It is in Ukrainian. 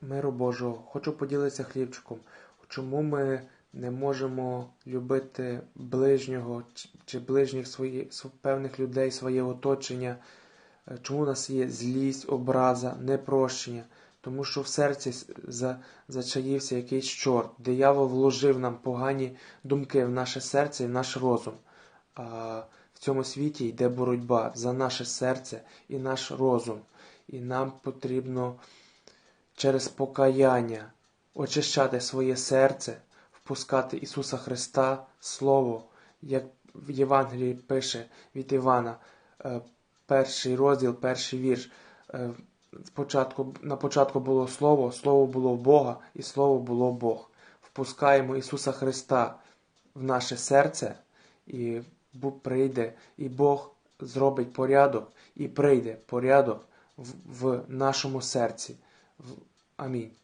Миру Божого, хочу поділитися хлібчиком. Чому ми не можемо любити ближнього чи- ближніх свої, певних людей, своє оточення? Е, Чому у нас є злість, образа, непрощення? Тому що в серці за, зачаївся якийсь чорт. Диявол вложив нам погані думки в наше серце і в наш розум. А в цьому світі йде боротьба за наше серце і наш розум. І нам потрібно через покаяння очищати своє серце, впускати Ісуса Христа, Слово, як в Євангелії пише від Івана, е, перший розділ, перший вірш. Е, Спочатку, на початку було Слово, Слово було Бога, і Слово було Бог. Впускаємо Ісуса Христа в наше серце, і прийде, і Бог зробить порядок, і прийде порядок в, в нашому серці. Амінь.